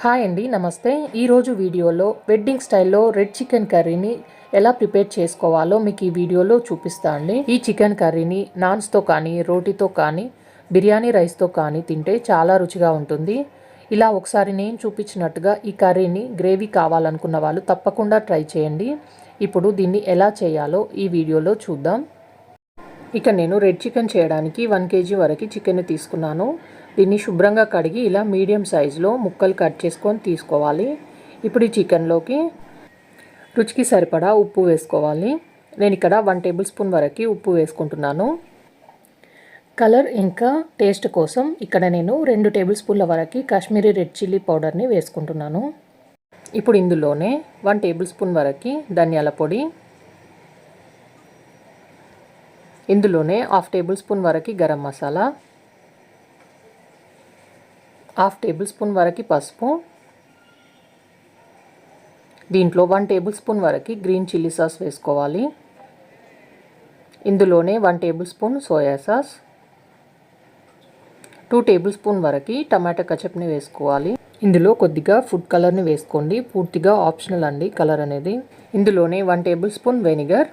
Hi అండి నమస్తే. ఈరోజు వీడియోలో వెడ్డింగ్ స్టైల్లో రెడ్ చికెన్ కర్రీని ఎలా ప్రిపేర్ చేసుకోవాలో మీకు ఈ వీడియోలో చూపిస్తా అండి. ఈ చికెన్ కర్రీని నాన్స్తో కానీ రోటీతో కానీ బిర్యానీ రైస్తో కానీ తింటే చాలా రుచిగా ఉంటుంది. ఇలా ఒకసారి నేను చూపించినట్టుగా ఈ కర్రీని గ్రేవీ కావాలనుకున్న వాళ్ళు తప్పకుండా ట్రై చేయండి. ఇప్పుడు దీన్ని ఎలా చేయాలో ఈ వీడియోలో చూద్దాం. ఇక నేను రెడ్ చికెన్ చేయడానికి వన్ కేజీ వరకు చికెన్ తీసుకున్నాను. దీన్ని శుభ్రంగా కడిగి ఇలా మీడియం సైజులో ముక్కలు కట్ చేసుకొని తీసుకోవాలి. ఇప్పుడు ఈ చికెన్లోకి రుచికి సరిపడా ఉప్పు వేసుకోవాలి. నేను ఇక్కడ వన్ టేబుల్ స్పూన్ వరకు ఉప్పు వేసుకుంటున్నాను. కలర్ ఇంకా టేస్ట్ కోసం ఇక్కడ నేను రెండు టేబుల్ స్పూన్ల వరకు కాశ్మీరీ రెడ్ చిల్లీ పౌడర్ని వేసుకుంటున్నాను. ఇప్పుడు ఇందులోనే వన్ టేబుల్ స్పూన్ వరకు ధనియాల పొడి ఇందులోనే హాఫ్ టేబుల్ స్పూన్ వరకు garam masala half tablespoon వరకు పసుపు దీంట్లో వన్ టేబుల్ స్పూన్ వరకు గ్రీన్ చిల్లీ సాస్ వేసుకోవాలి. ఇందులోనే one tablespoon soya sauce two tablespoon వరకు టమాటా కచప్ని వేసుకోవాలి. ఇందులో కొద్దిగా ఫుడ్ కలర్ని వేసుకోండి. పూర్తిగా ఆప్షనల్ అండి కలర్ అనేది. ఇందులోనే వన్ టేబుల్ స్పూన్ వెనిగర్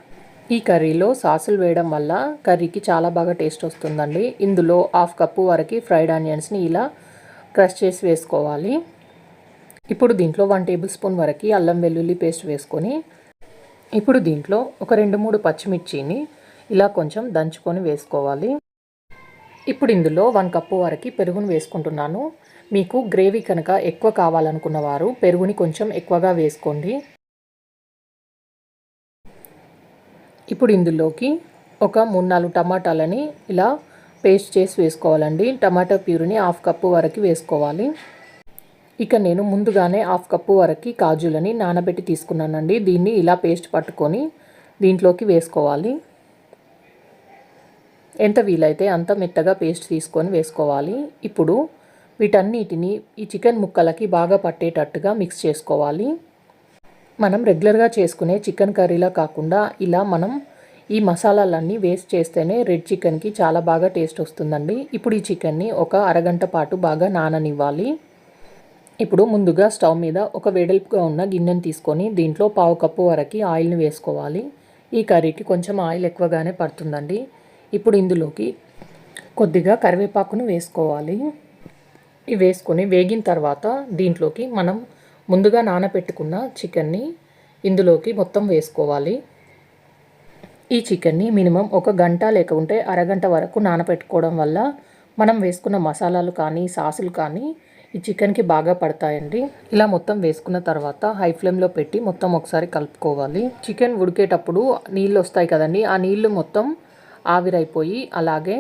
ఈ కర్రీలో సాసులు వేయడం వల్ల కర్రీకి చాలా బాగా టేస్ట్ వస్తుందండి. ఇందులో హాఫ్ కప్పు వరకు ఫ్రైడ్ ఆనియన్స్ని ఇలా క్రష్ చేసి వేసుకోవాలి. ఇప్పుడు దీంట్లో వన్ టేబుల్ స్పూన్ వరకు అల్లం వెల్లుల్లి పేస్ట్ వేసుకొని ఇప్పుడు దీంట్లో ఒక రెండు మూడు పచ్చిమిర్చిని ఇలా కొంచెం దంచుకొని వేసుకోవాలి. ఇప్పుడు ఇందులో వన్ కప్పు వరకు పెరుగును వేసుకుంటున్నాను. మీకు గ్రేవీ కనుక ఎక్కువ కావాలనుకున్న వారు పెరుగుని కొంచెం ఎక్కువగా వేసుకోండి. ఇప్పుడు ఇందులోకి ఒక మూడు నాలుగు టమాటాలని ఇలా పేస్ట్ చేసి వేసుకోవాలండి. టమాటా ప్యూరిని హాఫ్ కప్పు వరకు వేసుకోవాలి. ఇక నేను ముందుగానే హాఫ్ కప్పు వరకు కాజులని నానబెట్టి తీసుకున్నానండి. దీన్ని ఇలా పేస్ట్ పట్టుకొని దీంట్లోకి వేసుకోవాలి. ఎంత వీలైతే అంత మెత్తగా పేస్ట్ తీసుకొని వేసుకోవాలి. ఇప్పుడు వీటన్నిటిని ఈ చికెన్ ముక్కలకి బాగా పట్టేటట్టుగా మిక్స్ చేసుకోవాలి. మనం రెగ్యులర్గా చేసుకునే చికెన్ కర్రీలా కాకుండా ఇలా మనం ఈ మసాలాలన్నీ వేస్ట్ చేస్తేనే రెడ్ చికెన్కి చాలా బాగా టేస్ట్ వస్తుందండి. ఇప్పుడు ఈ చికెన్ని ఒక అరగంట పాటు బాగా నాననివ్వాలి. ఇప్పుడు ముందుగా స్టవ్ మీద ఒక వెడల్పుగా ఉన్న గిన్నెను తీసుకొని దీంట్లో పావు కప్పు వరకు ఆయిల్ని వేసుకోవాలి. ఈ కర్రీకి కొంచెం ఆయిల్ ఎక్కువగానే పడుతుందండి. ఇప్పుడు ఇందులోకి కొద్దిగా కరివేపాకును వేసుకోవాలి. ఇవి వేసుకొని వేగిన తర్వాత దీంట్లోకి మనం ముందుగా నానబెట్టుకున్న చికెన్ని ఇందులోకి మొత్తం వేసుకోవాలి. ఈ చికెన్ని మినిమం ఒక గంట లేకుంటే అరగంట వరకు నానబెట్టుకోవడం వల్ల మనం వేసుకున్న మసాలాలు కానీ సాసులు కానీ ఈ చికెన్కి బాగా పడతాయండి. ఇలా మొత్తం వేసుకున్న తర్వాత హై ఫ్లేమ్లో పెట్టి మొత్తం ఒకసారి కలుపుకోవాలి. చికెన్ ఉడికేటప్పుడు నీళ్ళు వస్తాయి కదండి ఆ నీళ్ళు మొత్తం ఆవిరైపోయి అలాగే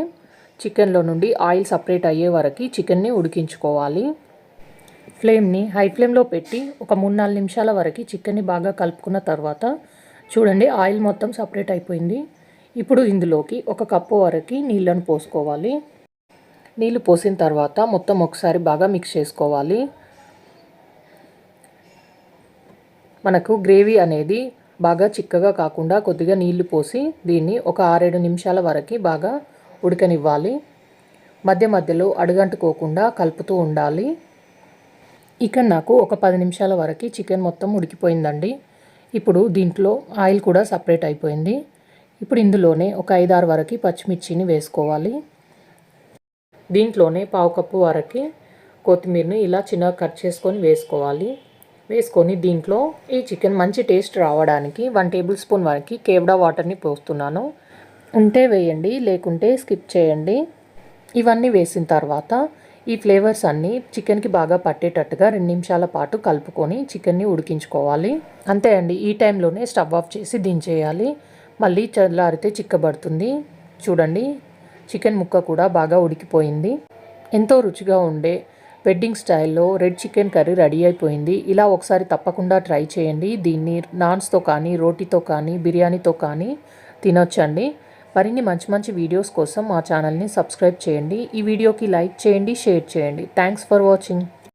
చికెన్లో నుండి ఆయిల్ సపరేట్ అయ్యే వరకు చికెన్ని ఉడికించుకోవాలి. ఫ్లేమ్ని హై ఫ్లేమ్లో పెట్టి ఒక మూడు నాలుగు నిమిషాల వరకు చికెన్ని బాగా కలుపుకున్న తర్వాత చూడండి ఆయిల్ మొత్తం సపరేట్ అయిపోయింది. ఇప్పుడు ఇందులోకి ఒక కప్పు వరకు నీళ్ళను పోసుకోవాలి. నీళ్ళు పోసిన తర్వాత మొత్తం ఒకసారి బాగా మిక్స్ చేసుకోవాలి. మనకు గ్రేవీ అనేది బాగా చిక్కగా కాకుండా కొద్దిగా నీళ్ళు పోసి దీన్ని ఒక ఆరేడు నిమిషాల వరకు బాగా ఉడకనివ్వాలి. మధ్య మధ్యలో అడుగంటుకోకుండా కలుపుతూ ఉండాలి. ఇక నాకు ఒక పది నిమిషాల వరకు చికెన్ మొత్తం ఉడికిపోయిందండి. ఇప్పుడు దీంట్లో ఆయిల్ కూడా సపరేట్ అయిపోయింది. ఇప్పుడు ఇందులోనే ఒక ఐదారు వరకు పచ్చిమిర్చిని వేసుకోవాలి. దీంట్లోనే పావు కప్పు వరకు కొత్తిమీరని ఇలా చిన్నగా కట్ చేసుకొని వేసుకోవాలి. వేసుకొని దీంట్లో ఈ చికెన్ మంచి టేస్ట్ రావడానికి వన్ టేబుల్ స్పూన్ వరకు కేవడా వాటర్ని పోస్తున్నాను. ఉంటే వేయండి లేకుంటే స్కిప్ చేయండి. ఇవన్నీ వేసిన తర్వాత ఈ ఫ్లేవర్స్ అన్నీ చికెన్కి బాగా పట్టేటట్టుగా రెండు నిమిషాల పాటు కలుపుకొని చికెన్ని ఉడికించుకోవాలి. అంతే అండి ఈ టైంలోనే స్టవ్ ఆఫ్ చేసి దించేయాలి. మళ్ళీ చల్లారితే చిక్కబడుతుంది. చూడండి చికెన్ ముక్క కూడా బాగా ఉడికిపోయింది. ఎంతో రుచిగా ఉండే వెడ్డింగ్ స్టైల్లో రెడ్ చికెన్ కర్రీ రెడీ అయిపోయింది. ఇలా ఒకసారి తప్పకుండా ట్రై చేయండి. దీన్ని నాన్స్తో కానీ రోటీతో కానీ బిర్యానీతో కానీ తినొచ్చండి. మరిన్ని మంచి మంచి వీడియోస్ కోసం మా ఛానల్ని సబ్స్క్రైబ్ చేయండి. ఈ వీడియోకి లైక్ చేయండి షేర్ చేయండి. Thanks for watching